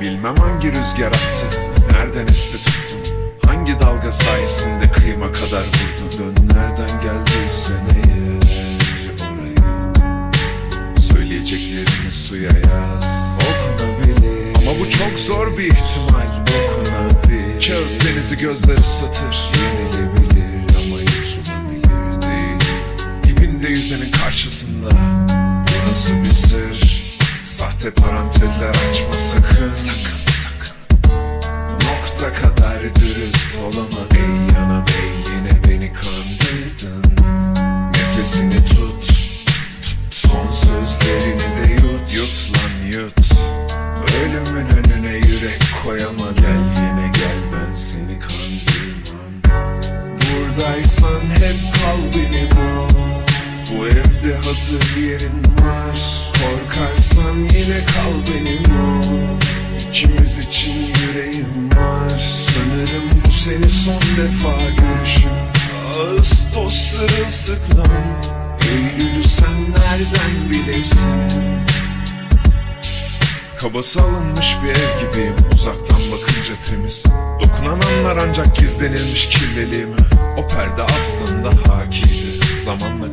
Bilmem hangi rüzgar attı, nereden esti tuttun Hangi dalga sayesinde kıyma kadar vurdu? Dön nereden geldiysen eğer oraya. Söyleyeceklerini suya yaz. Okunabilir. Ama bu çok zor bir ihtimal. Okunabilir. Kağıt denizi gözler ıslatır Yenilebilir ama yutulabilir değil. Dibinde yüzenin karşısında. Burası bir sır? Sahte parantezler açma sakın. Sakın sakın Nokta kadar dürüst olamam Ey yana bey yine beni kandırdın. Nefesini tut, Son sözlerini de yut. Yut lan yut. Ölümün önüne yürek koyama. Gel yine gel ben seni kandırmam. Buradaysan hep kal benim ol Bu evde hazır yerin var Korkarsan yine kal benim ol İkimiz için yüreğim var. Sanırım bu seni son defa görüşüm. Ağustos sırılsıklam. Eylül'ü sen nereden bilesin? Kabası alınmış bir ev gibiyim. Uzaktan bakınca temiz. Dokunan anlar ancak gizlenilmiş kirliliğimi O perde aslında hakiydi. Zamanla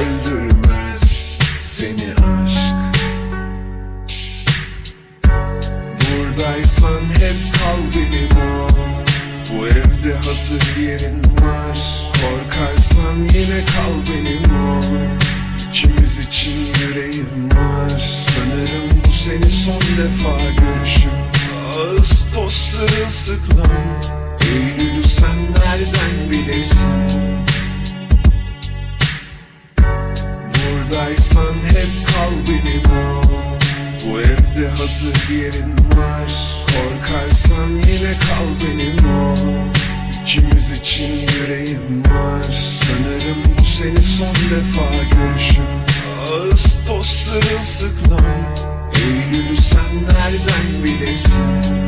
Öldürmez seni aşk. Buradaysan hep kal benim ol Bu evde hazır yerin var. Korkarsan yine kal benim ol İkimiz için yüreğim var. Sanırım bu seni son defa görüşüm. Ağustos sırılsıklam Yanımdaysan hep kal benim Bu evde hazır bir yerin var. Korkarsan yine kal benim ol İkimiz için yüreğim var. Sanırım bu seni son defa görüşüm Ağız dost sırılsıklam. Eylül'ü sen nereden bilesin?